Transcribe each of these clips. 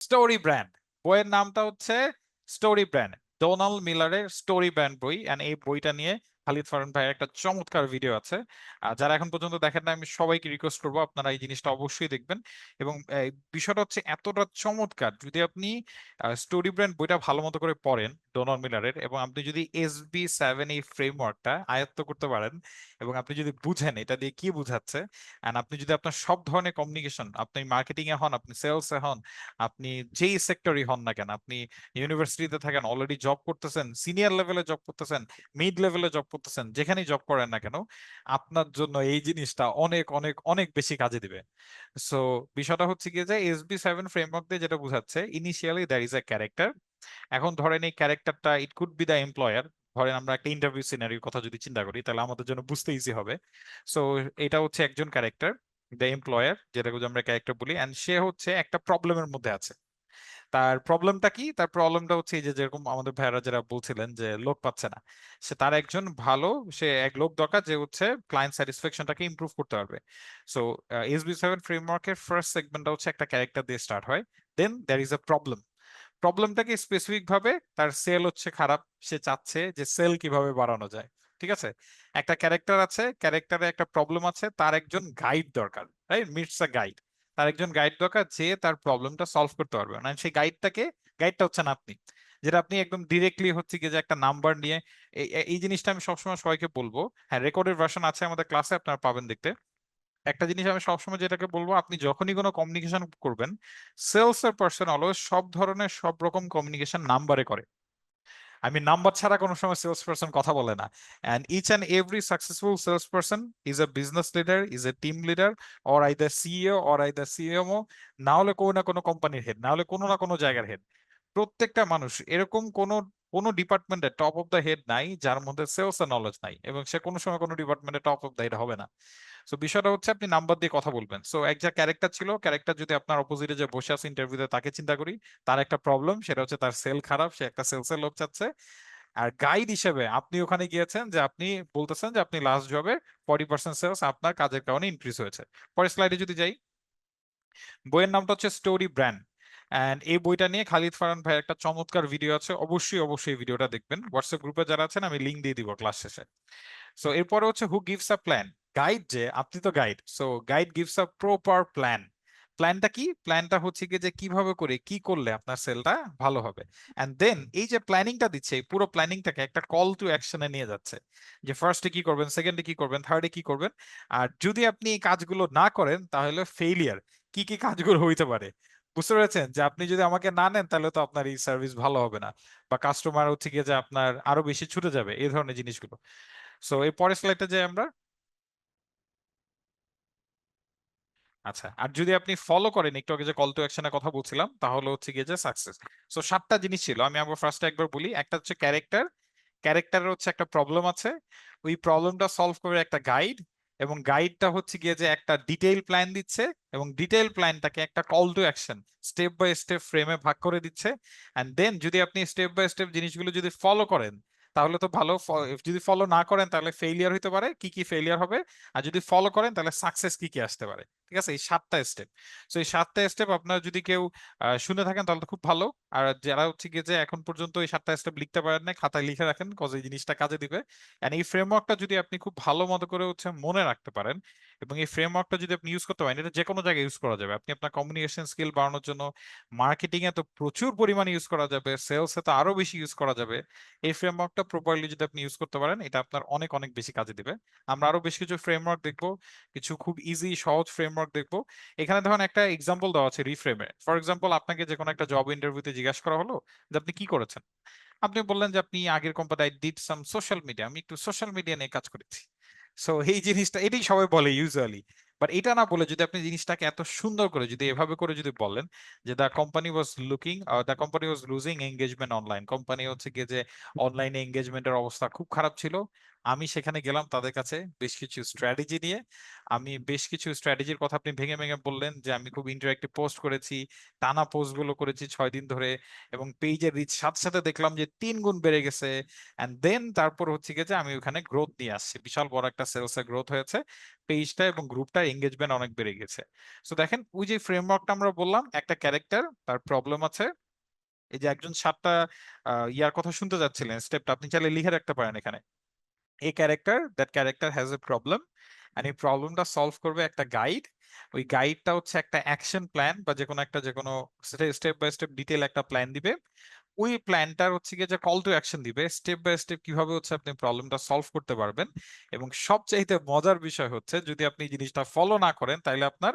Story brand. বইয়ের নামটা হচ্ছে স্টোরি ব্র্যান্ড। ডোনাল্ড মিলারের স্টোরি ব্র্যান্ড বই। এন্ড এই বইটা নিয়ে খালিদ ফারহান ভাইয়ের একটা চমৎকার ভিডিও আছে। যারা এখন পর্যন্ত দেখেন না আমি সবাইকে রিকোয়েস্ট করব, আপনারা এই জিনিসটা অবশ্যই দেখবেন। এবং বিষয়টা হচ্ছে এতটা চমৎকার, যদি আপনি স্টোরি ব্র্যান্ড বইটা ভালো মতো করে পড়েন ডোনাল্ড মিলারের, এবং আপনি যদি এস বি সেভেন এই ফ্রেমওয়ার্কটা আয়ত্ত করতে পারেন, এবং আপনি যদি বুঝেন এটা দিয়ে কি বুঝাচ্ছে এন্ড আপনি যদি আপনার সব ধরনের কমিউনিকেশন আপনি মার্কেটিং এ হন, আপনি সেলস এ হন, আপনি যেই সেক্টরই হন না কেন, আপনি ইউনিভার্সিটিতে থাকেন অলরেডি জব করতেছেন সিনিয়র লেভেলে জব করতেছেন মিড লেভেলে জব করতেছেন, যেখানেই জব করেন না কেন, আপনার জন্য এই জিনিসটা অনেক অনেক অনেক বেশি কাজে দিবে। সো বিষয়টা হচ্ছে কি যে এস বি সেভেন ফ্রেমওয়ার্ক দিয়ে যেটা বোঝাচ্ছে initially there is a character এখন ধরেন এই ক্যারেক্টারটা it could be the employer ধরেন আমরা একটা ইন্টারভিউ সিনারির কথা যদি চিন্তা করি, তাহলে আমাদের জন্য বুঝতে ইজি হবে। সো এটা হচ্ছে একজন ক্যারেক্টার দ্য এমপ্লয়ার যেটাকে আমরা ক্যারেক্টার বলি এন্ড সে হচ্ছে একটা প্রবলেমের মধ্যে আছে। তার প্রবলেমটা কি? তার প্রবলেমটা হচ্ছে এই যে যেরকম আমাদের ভাইয়ারা যারা বলছিলেন যে লোক পাচ্ছে না, সে তার একজন ভালো, সে এক লোক দরকার যে হচ্ছে ক্লায়েন্ট স্যাটিসফ্যাকশনটাকে ইমপ্রুভ করতে পারবে। সো এস বি সেভেন ফ্রেমওয়ার্কের ফার্স্ট সেগমেন্টটা হচ্ছে একটা ক্যারেক্টার দিয়ে স্টার্ট হয় then there is a problem প্রবলেমটাকে specific ভাবে তার সেল হচ্ছে খারাপ, সে চাচ্ছে যে সেল কীভাবে বাড়ানো যায়, ঠিক আছে? একটা ক্যারেক্টার আছে ক্যারেক্টারে একটা প্রবলেম আছে, তার একজন গাইড দরকার রাইট মিটস আ গাইড তার একজন গাইড দরকার যে তার প্রবলেমটা সলভ করতে পারবে। মানে সেই গাইডটাকে গাইডটা হচ্ছেন আপনি। যেটা আপনি একদম ডিরেক্টলি হচ্ছে কি যে একটা নাম্বার নিয়ে, এই জিনিসটা আমি সবসময় সবাইকে বলব। হ্যাঁ রেকর্ডের ভার্সন আছে আমাদের ক্লাসে আপনারা পাবেন দেখতে। একটা জিনিস আমি সবসময় যেটাকে বলব, আপনি যখনই কোনো কমিউনিকেশন করবেন সেলস এর পার্সন অলওয়েজ সব ধরনের সব রকম কমিউনিকেশন নাম্বারে করে। আমি নাম্বার ছাড়া কোনো সময় সেলস পার্সন কথা বলে না। And each and every successful sales person is a business leader is a team leader or either CEO or either CMO না হলে কোনো না কোনো কোম্পানির হেড না হলে কোনো না কোনো জায়গার হেড প্রত্যেকটা মানুষ, এরকম কোনো কোনো ডিপার্টমেন্টে টপ অফ দ্য হেড নাই, যার মধ্যে সেলস নলেজ নাই, এবং সে কোনো সময় কোনো ডিপার্টমেন্টে টপ অফ দ্য হেড হবে না। সো বিষয়টা হচ্ছে আপনি নাম্বার দিয়ে কথা বলবেন। সো এক যা ক্যারেক্টার ছিল ক্যারেক্টার যদি আপনার অপোজিটে যে বসে আছে ইন্টারভিউতে তাকে চিন্তা করি, তার একটা প্রবলেম সেটা হচ্ছে তার সেল খারাপ, সে একটা সেলসের লোক চাচ্ছে। আর গাইড হিসেবে আপনি ওখানে গিয়েছেন যে আপনি বলতেছেন যে আপনি লাস্ট জবে ফর্টি পার্সেন্ট সেলস আপনার কাজের কারণে ইনক্রিজ হয়েছে। পরের স্লাইডে যদি যাই, বইয়ের নামটা হচ্ছে স্টোরি ব্র্যান্ড অ্যান্ড এই বইটা নিয়ে খালিদ ফারহান ভাইয়ের একটা চমৎকার ভিডিও আছে, অবশ্যই অবশ্যই ভিডিওটা দেখবেন। হোয়াটসঅ্যাপ গ্রুপে যারা আছেন, আমি লিঙ্ক দিয়ে দিব ক্লাস শেষে। সো এরপরে হচ্ছে who gives a plan guide যে আপনি তো guide so guide gives a proper plan প্ল্যানটা কি? প্ল্যানটা হচ্ছে কি যে কীভাবে করে কি করলে আপনার সেলটা ভালো হবে? এন্ড দেন এই যে প্ল্যানিংটা দিচ্ছে এই পুরো প্ল্যানিংটাকে একটা কল টু অ্যাকশনে নিয়ে যাচ্ছে। যে ফার্স্টে কি করবেন সেকেন্ডে কি করবেন থার্ডে কি করবেন? আর যদি আপনি এই কাজগুলো না করেন তাহলে ফেইলিয়ার কি কি কাজগুলো হইতে পারে? বুঝতে পেরেছেন? যে আপনি যদি আমাকে না নেন তাহলে তো আপনার এই সার্ভিস ভালো হবে না। বা কাস্টমার হচ্ছে গিয়ে যে আপনার আরও বেশি ছুটে যাবে এই ধরনের জিনিসগুলো। সো এই পরের স্লাইডে যাই আমরা। আচ্ছা আর যদি আপনি ফলো করেন, একটু আগে যে কল টু অ্যাকশনের কথা বলছিলাম, তাহলে হচ্ছে গিয়ে যে সাকসেস সো সাতটা জিনিস ছিল, আমি আবার ফার্স্টে একবার বলি। একটা হচ্ছে ক্যারেক্টার ক্যারেক্টারের হচ্ছে একটা প্রবলেম আছে। ওই প্রবলেমটা সলভ করে একটা গাইড এবং গাইডটা হচ্ছে গিয়ে যে একটা ডিটেইল প্ল্যান দিচ্ছে, এবং ডিটেইল প্ল্যানটাকে একটা call to action step by step ফ্রেমে ভাগ করে দিচ্ছে। এন্ড দেন যদি আপনি স্টেপ বাই স্টেপ জিনিসগুলো যদি ফলো করেন, তাহলে তো ভালো যদি ফলো না করেন, তাহলে ফেইলিয়ার হতে পারে, কি কি ফেইলিয়ার হবে? আর যদি ফলো করেন, তাহলে সাকসেস কি কি আসতে পারে? ঠিক আছে? এই সাতটা স্টেপ সো এই সাতটা স্টেপ আপনার যদি কেউ শুনে থাকেন তাহলে খুব ভালো। আর যারা হচ্ছে গিয়ে যে এখন পর্যন্ত এই সাতটা স্টেপ লিখতে পারেন না খাতায় লিখে রাখেন কজ এই জিনিসটা কাজে দিবে। এন্ড এই ফ্রেমওয়ার্কটা যদি আপনি খুব ভালো মতো করে হচ্ছে মনে রাখতে পারেন, এবং এই ফ্রেমওয়ার্কটা যদি আপনি ইউজ করতে পারেন, এটা যে কোনো জায়গায় ইউজ করা যাবে। আপনি আপনার কমিউনিকেশন স্কিল বাড়ানোর জন্য মার্কেটিং এ তো প্রচুর পরিমাণে ইউজ করা যাবে সেলস এ তো আরও বেশি ইউজ করা যাবে। এই ফ্রেমওয়ার্কটা প্রপারলি যদি আপনি ইউজ করতে পারেন, এটা আপনার অনেক অনেক বেশি কাজে দিবে। আমরা আরও বেশ কিছু ফ্রেমওয়ার্ক দেখব, কিছু খুব ইজি সহজ ফ্রেমওয়ার্ক দেখব। এখানে ধরুন একটা এক্সাম্পল দেওয়া আছে রিফ্রেমে ফর এক্সাম্পল আপনাকে যে কোনো একটা জব ইন্টারভিউতে জিজ্ঞাসা করা হলো যে আপনি কি করেছেন? আপনি বললেন যে আপনি আগের company did some social media আমি একটু সোশ্যাল মিডিয়া নিয়ে কাজ করেছি। সো এই জিনিসটা, এটাই সবাই বলে ইউজুয়ালি বাট এটা না বলে যদি আপনি জিনিসটাকে এত সুন্দর করে যদি এভাবে করে যদি বলেন যে the company was looking the company was losing engagement online company হচ্ছে গিয়ে যে অনলাইনে এঙ্গেজমেন্টের অবস্থা খুব খারাপ ছিল। আমি সেখানে গেলাম তাদের কাছে বেশ কিছু স্ট্র্যাটেজি নিয়ে। আমি বেশ কিছু স্ট্র্যাটেজির কথা আপনি ভেঙে, ভেঙে বললেন যে আমি খুব ইন্টারেক্টিভ পোস্ট করেছি। টানা পোস্টগুলো করেছি ৬ দিন ধরে এবং পেজের রিচ সাথে, সাথে দেখলাম যে তিন গুণ বেড়ে গেছে। অ্যান্ড দেন তারপর হচ্ছে গিয়ে আমি ওখানে গ্রোথ নিয়ে আসছি। বিশাল বড় একটা সেলস এর গ্রোথ হয়েছে। পেজটা এবং গ্রুপটার এনগেজমেন্ট অনেক বেড়ে গেছে। সো দেখেন ওই যে ফ্রেমওয়ার্কটা আমরা বললাম একটা ক্যারেক্টার তার প্রবলেম আছে। এই যে একজন ৭ টা ইয়ার কথা শুনতে যাচ্ছিলেন স্টেপটা আপনি চাইলে লিখে রাখতে পারেন এখানে। A character, that character has a problem and এই প্রবলেমটা সলভ করবে একটা গাইড। ওই গাইডটা হচ্ছে একটা অ্যাকশন প্ল্যান বা যেকোনো একটা যেকোনো স্টে স্টেপ বাই স্টেপ ডিটেইল একটা প্ল্যান দিবে। ওই প্ল্যানটার হচ্ছে গিয়ে যে কল টু অ্যাকশন দিবে। স্টেপ বাই স্টেপ কীভাবে হচ্ছে আপনি প্রবলেমটা সলভ করতে পারবেন এবং সবচাইতে মজার বিষয় হচ্ছে যদি আপনি জিনিসটা ফলো না করেন তাইলে আপনার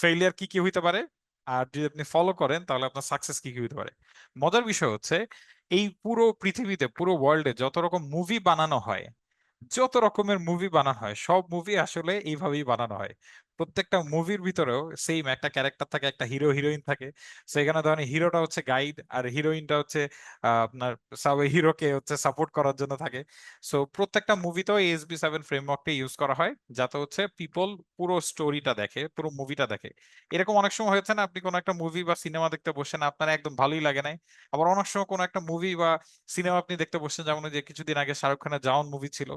ফেইলিউর কি, কি হইতে পারে? আর যদি আপনি ফলো করেন তাহলে আপনার সাকসেস কি, কি হইতে পারে? মজার বিষয় হচ্ছে এই পুরো পৃথিবীতে পুরো ওয়ার্ল্ডে যত রকম মুভি বানানো হয়, যত রকমের মুভি বানানো হয় সব মুভি আসলে এইভাবেই বানানো হয়। প্রত্যেকটা মুভির ভিতরেও সেইম একটা ক্যারেক্টার থাকে, একটা হিরো হিরোইন থাকে। সো এখানে ধরেন হিরোটা হচ্ছে গাইড আর হিরোইনটা হচ্ছে আপনার হিরোকে হচ্ছে সাপোর্ট করার জন্য থাকে। সো প্রত্যেকটা মুভিতেও এই SB7 ফ্রেমওয়ার্কটা ইউস করা হয়। যাতে হচ্ছে পিপল পুরো স্টোরিটা দেখে, পুরো মুভিটা দেখে। এরকম অনেক সময় হয়েছে না আপনি কোনো একটা মুভি বা সিনেমা দেখতে বসছেন আপনার একদম ভালোই লাগে নাই। আবার অনেক সময় কোনো একটা মুভি বা সিনেমা আপনি দেখতে বসছেন যেমন যে কিছুদিন আগে শাহরুখ খানের 'জাওয়ান' মুভি ছিল।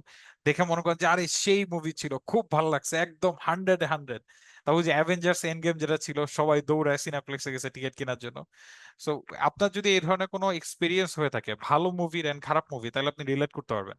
দেখে মনে করেন যে আরে সেই মুভি ছিল। খুব ভালো লাগছে। একদম 100 এ 100 তারপর যে 'অ্যাভেঞ্জার্স এন্ড গেম' যেটা ছিল, সবাই দৌড়ায় সিনাপ্লেক্সে গেছে টিকিট কেনার জন্য। সো আপনার যদি এই ধরনের কোনো এক্সপিরিয়েন্স হয়ে থাকে, ভালো মুভি এন্ড খারাপ মুভি তাহলে আপনি রিলেট করতে পারবেন।